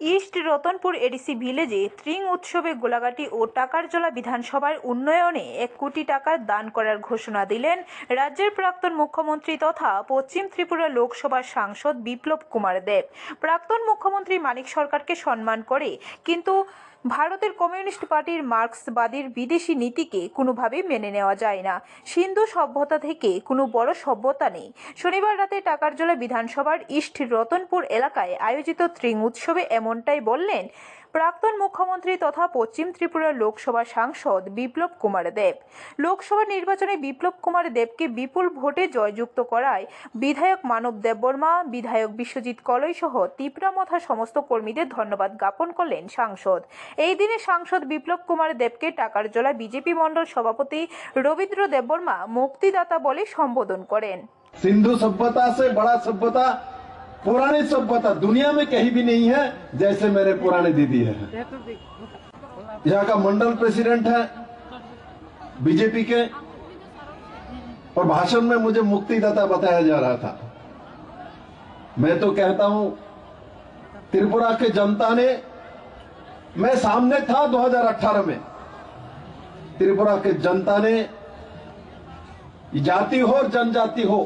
East Ratanpur ADC ভিলেজে ত্রিং উৎসবে গোলাঘাটি ও টাকারজলা বিধানসভার উন্নয়নে এক কোটি টাকার দান করার ঘোষণা দিলেন রাজ্যের প্রাক্তন মুখ্যমন্ত্রী তথা পশ্চিম ত্রিপুরা লোকসভার সাংসদ বিপ্লব কুমার দেব প্রাক্তন মুখ্যমন্ত্রী মানিক সরকারকে সম্মান করে, কিন্তু ভারতের কমিউনিস্ট পার্টির মার্ক্সবাদীর বিদেশি নীতিকে কোনোভাবেই মেনে নেওয়া যায় না। সিন্ধু সভ্যতা থেকে কোনো বড় সভ্যতা নেই। শনিবার রাতে টাকারজলা বিধানসভার ইস্ট রতনপুর এলাকায় আয়োজিত ত্রিং উৎসবে এমনটাই বললেন, প্রাক্তন মুখ্যমন্ত্রী তথা পশ্চিম ত্রিপুরা লোকসভা সাংসদ বিপ্লব কুমার দেব। লোকসভা নির্বাচনে বিপ্লব কুমার দেবকে বিপুল ভোটে জয়যুক্ত করায় বিধায়ক মানব দেববর্মা বিধায়ক বিশ্বজিৎ কলই সহ তীব্রামথা সমস্ত কর্মীদের ধন্যবাদ জ্ঞাপন করলেন সাংসদ। এই দিনে সাংসদ বিপ্লব কুমার দেবকে টাকার জোলা বিজেপি মণ্ডল সভাপতি রবীন্দ্র দেববর্মা মুক্তিদাতা বলে সম্বোধন করেন। সিন্ধু সভ্যতা সে বড়া সভ্যতা पुरानी सभ्यता दुनिया में कहीं भी नहीं है जैसे मेरे पुराने दीदी है। यहाँ का मंडल प्रेसिडेंट है, बीजेपी के, और भाषण में मुझे मुक्तिदाता बताया जा रहा था। मैं तो कहता हूँ, त्रिपुरा के जनता ने, मैं सामने था 2018 में, त्रिपुरा के जनता ने, जाति हो जनजाति हो,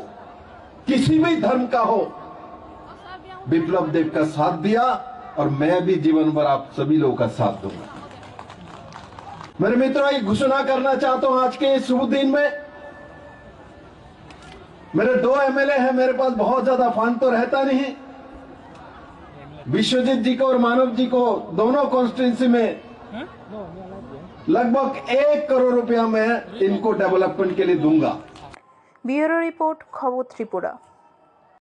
किसी भी धर्म का हो विप्लव देव का साथ दिया और मैं भी जीवन भर आप सभी लोगों का साथ दूँगा। मेरे मित्रों एक घोषणा करना चाहता हूँ आज के शुभ दिन में। मेरे दो एमएलए हैं, मेरे पास बहुत ज़्यादा फंड तो रहता नहीं। विश्वजीत जी को और मानव जी को दोनों कॉन्स्टिट्यूंसी में लगभग एक करोड़ रुपया मैं इनको डेवलपमेंट के लिए दूँगा। ब्यूरो रिपोर्ट खबर त्रिपुरा।